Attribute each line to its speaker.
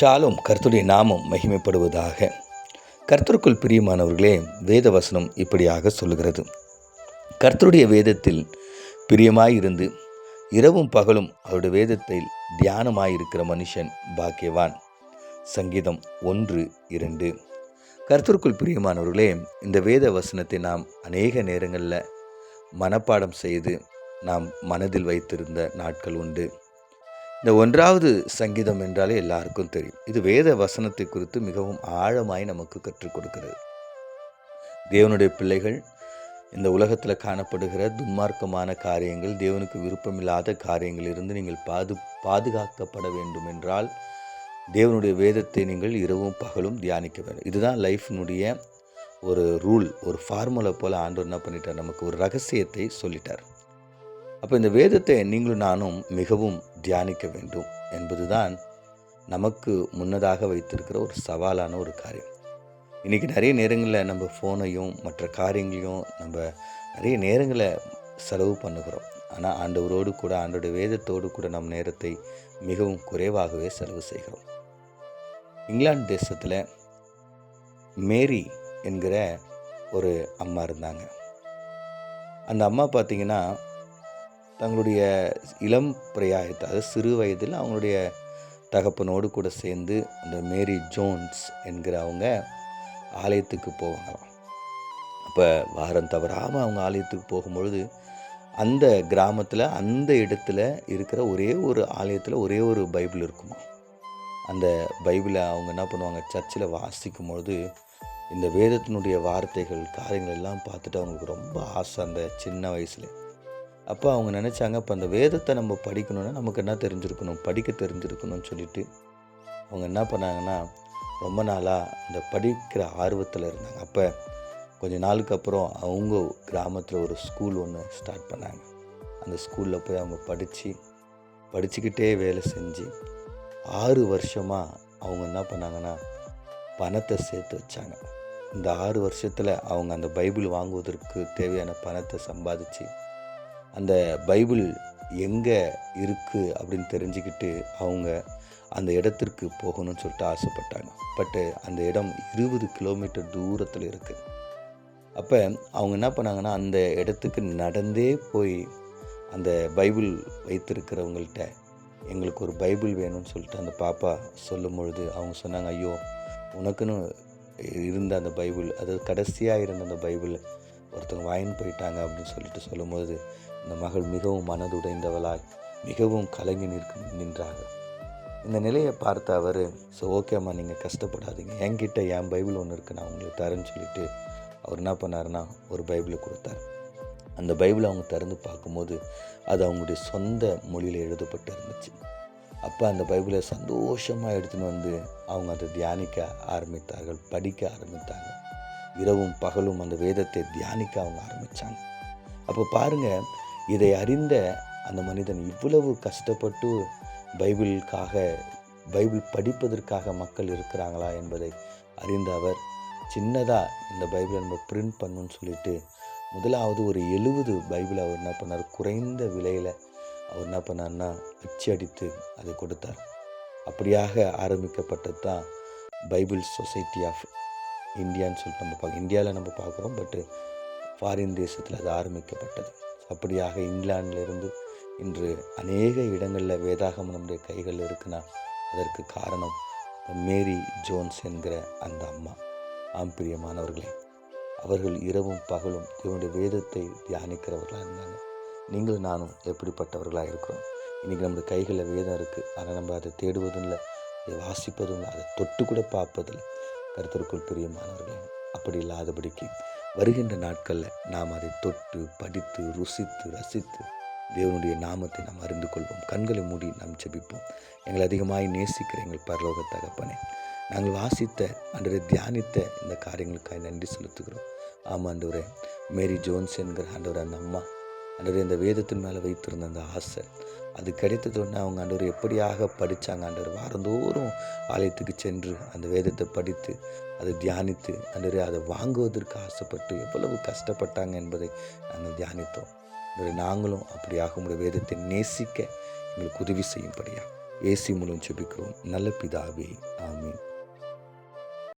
Speaker 1: ஷாலும் கர்த்தருடைய நாமம் மகிமைப்படுவதாக. கர்த்தருக்குள் பிரியமானவர்களே வேத வசனம் இப்படியாக சொல்லுகிறது. கர்த்தருடைய வேதத்தில் பிரியமாயிருந்து இரவும் பகலும் அவருடைய வேதத்தில் தியானமாயிருக்கிற மனுஷன் பாக்கியவான். சங்கீதம் ஒன்று இரண்டு. கர்த்தருக்குள் பிரியமானவர்களே இந்த வேத வசனத்தை நாம் அநேக நேரங்களில் மனப்பாடம் செய்து நாம் மனதில் வைத்திருந்த நாட்கள் உண்டு. இந்த ஒன்றாவது சங்கீதம் என்றாலே எல்லாருக்கும் தெரியும். இது வேத வசனத்தை குறித்து மிகவும் ஆழமாய் நமக்கு கற்றுக் கொடுக்கிறது. தேவனுடைய பிள்ளைகள் இந்த உலகத்தில் காணப்படுகிற துன்மார்க்கமான காரியங்கள் தேவனுக்கு விருப்பமில்லாத காரியங்கள் இருந்து நீங்கள் பாது பாதுகாக்கப்பட வேண்டும் என்றால் தேவனுடைய வேதத்தை நீங்கள் இரவும் பகலும் தியானிக்க வேண்டும். இதுதான் லைஃபினுடைய ஒரு ரூல் ஒரு ஃபார்முலா போல் ஆண்டவர் என்ன பண்ணிட்டார்? நமக்கு ஒரு ரகசியத்தை சொல்லிட்டார். அப்போ இந்த வேதத்தை நீங்களும் நானும் மிகவும் தியானிக்க வேண்டும் என்பதுதான் நமக்கு முன்னதாக வைத்திருக்கிற ஒரு சவாலான ஒரு காரியம். இன்றைக்கி நிறைய நேரங்களில் நம்ம ஃபோனையும் மற்ற காரியங்களையும் நம்ம நிறைய நேரங்களை செலவு பண்ணுகிறோம். ஆனால் ஆண்டவரோடு கூட ஆண்டோடைய வேதத்தோடு கூட நம் நேரத்தை மிகவும் குறைவாகவே செலவு செய்கிறோம். இங்கிலாந்து தேசத்தில் மேரி என்கிற ஒரு அம்மா இருந்தாங்க. அந்த அம்மா பார்த்திங்கன்னா தங்களுடைய இளம் பிரயாயத்தை அதாவது சிறு வயதில் அவங்களுடைய தகப்பனோடு கூட சேர்ந்து அந்த மேரி ஜோன்ஸ் என்கிற அவங்க ஆலயத்துக்கு போவாங்களாம். அப்போ வாரம் தவறாமல் அவங்க ஆலயத்துக்கு போகும்பொழுது அந்த கிராமத்தில் அந்த இடத்துல இருக்கிற ஒரே ஒரு ஆலயத்தில் ஒரே ஒரு பைபிள் இருக்குமா? அந்த பைபிளை அவங்க என்ன பண்ணுவாங்க? சர்ச்சில் வாசிக்கும் பொழுது இந்த வேதத்தினுடைய வார்த்தைகள் காரியங்கள் எல்லாம் பார்த்துட்டு அவங்களுக்கு ரொம்ப ஆசை. அந்த சின்ன வயசில் அப்போ அவங்க நினச்சாங்க அப்போ அந்த வேதத்தை நம்ம படிக்கணுன்னா நமக்கு என்ன தெரிஞ்சிருக்கணும்? படிக்க தெரிஞ்சிருக்கணும்னு சொல்லிட்டு அவங்க என்ன பண்ணாங்கன்னா ரொம்ப நாளாக அந்த படிக்கிற ஆர்வத்தில் இருந்தாங்க. அப்போ கொஞ்ச நாளுக்கு அப்புறம் அவங்க கிராமத்தில் ஒரு ஸ்கூல் ஒன்று ஸ்டார்ட் பண்ணாங்க. அந்த ஸ்கூலில் போய் அவங்க படித்து படிச்சுக்கிட்டே வேலை செஞ்சு ஆறு வருஷமாக அவங்க என்ன பண்ணாங்கன்னா பணத்தை சேர்த்து வச்சாங்க. இந்த ஆறு வருஷத்தில் அவங்க அந்த பைபிள் வாங்குவதற்கு தேவையான பணத்தை சம்பாதிச்சு அந்த பைபிள் எங்கே இருக்குது அப்படின்னு தெரிஞ்சுக்கிட்டு அவங்க அந்த இடத்திற்கு போகணும்னு சொல்லிட்டு ஆசைப்பட்டாங்க. பட்டு அந்த இடம் இருபது கிலோமீட்டர் தூரத்தில் இருக்குது அப்போ அவங்க என்ன பண்ணாங்கன்னா அந்த இடத்துக்கு நடந்தே போய் அந்த பைபிள் வைத்திருக்கிறவங்கள்ட்ட எங்களுக்கு ஒரு பைபிள் வேணும்னு சொல்லிட்டு அந்த பாப்பா சொல்லும் பொழுது அவங்க சொன்னாங்க ஐயோ உனக்குன்னு இருந்த அந்த பைபிள் அதாவது கடைசியாக இருந்த அந்த பைபிள் ஒருத்தவங்க வாயின் போயிட்டாங்க அப்படின்னு சொல்லிட்டு சொல்லும்போது இந்த மகள் மிகவும் மனதுடைந்தவளாய் மிகவும் கலங்கி நிற்க நின்றாங்க இந்த நிலையை பார்த்த அவர் ஸோ ஓகேம்மா நீங்கள் கஷ்டப்படாதீங்க. என்கிட்ட என் பைபிள் ஒன்று இருக்குது நான் உங்களுக்கு தரேன்னு சொல்லிட்டு அவர் என்ன பண்ணாருன்னா ஒரு பைபிளை கொடுத்தார். அந்த பைபிளை அவங்க திறந்து பார்க்கும்போது அது அவங்களுடைய சொந்த மொழியில் எழுதப்பட்டு இருந்துச்சு. அப்போ அந்த பைபிளை சந்தோஷமாக எடுத்துன்னு வந்து அவங்க அதை தியானிக்க ஆரம்பித்தார்கள் படிக்க ஆரம்பித்தாங்க இரவும் பகலும் அந்த வேதத்தை தியானிக்க அவங்க ஆரம்பித்தாங்க அப்போ பாருங்கள் இதை அறிந்த அந்த மனிதன் இவ்வளவு கஷ்டப்பட்டு பைபிளுக்காக பைபிள் படிப்பதற்காக மக்கள் இருக்கிறாங்களா என்பதை அறிந்த அவர் சின்னதாக இந்த பைபிளை நம்ம பிரிண்ட் பண்ணணும்னு சொல்லிட்டு முதலாவது ஒரு எழுபது பைபிளை அவர் என்ன பண்ணார்? குறைந்த விலையில் அவர் என்ன பண்ணார்னா அச்சு அடித்து அதை கொடுத்தார். அப்படியாக ஆரம்பிக்கப்பட்டது தான் பைபிள் சொசைட்டி ஆஃப் இந்தியான்னு சொல்லிட்டு நம்ம பார்க்க இந்தியாவில் நம்ம பார்க்குறோம் பட்டு ஃபாரின் தேசத்தில் அது ஆரம்பிக்கப்பட்டது. அப்படியாக இங்கிலாண்டிலிருந்து இன்று அநேக இடங்களில் வேதாகம் நம்முடைய கைகளில் இருக்குன்னா அதற்கு காரணம் மேரி ஜோன்ஸ் என்கிற அந்த அம்மா. ஆம்பிரியமானவர்களே அவர்கள் இரவும் பகலும் இவனுடைய வேதத்தை தியானிக்கிறவர்களாக இருந்தாங்க. நீங்களும் நானும் எப்படிப்பட்டவர்களாக இருக்கிறோம்? இன்றைக்கி நம்ம கைகளில் வேதம் இருக்குது ஆனால் நம்ம அதை தேடுவதும் இல்லை அதை வாசிப்பதும் இல்லை அதை தொட்டு கூட பார்ப்பதில்லை. கருத்திற்குள் பிரியமானவர்களே அப்படி இல்லாதபடிக்கு வருகின்ற நாட்களில் நாம் அதை தொட்டு படித்து ருசித்து ரசித்து தேவனுடைய நாமத்தை நாம் அறிந்து கொள்வோம். கண்களை மூடி நாம் ஜபிப்போம். எங்களை அதிகமாக நேசிக்கிற எங்கள் பரலோக தகப்பனே நாங்கள் வாசித்த அன்றரை தியானித்த இந்த காரியங்களுக்காக நன்றி செலுத்துகிறோம். ஆமாம் மேரி ஜோன்ஸ் என்கிற ஆண்டவர் அந்த அம்மா ஆண்டவரே இந்த வேதத்தின் மேலே வைத்திருந்த அந்த ஆசை அது கிடைத்ததுன்னு அவங்க ஆண்டவர் எப்படியாக படித்தாங்க? ஆண்டவர் வாரந்தோறும் ஆலயத்துக்கு சென்று அந்த வேதத்தை படித்து அதை தியானித்து ஆண்டவரே அதை வாங்குவதற்கு ஆசைப்பட்டு எவ்வளவு கஷ்டப்பட்டாங்க என்பதை நாங்கள் தியானித்தோம். ஆண்டவரே நாங்களும் அப்படியாக உங்களுடைய வேதத்தை நேசிக்க எங்களுக்கு உதவி செய்யும்படியா. ஏசி மூலம் செபிக்கிறோம் நல்ல பிதாவே ஆமீன்.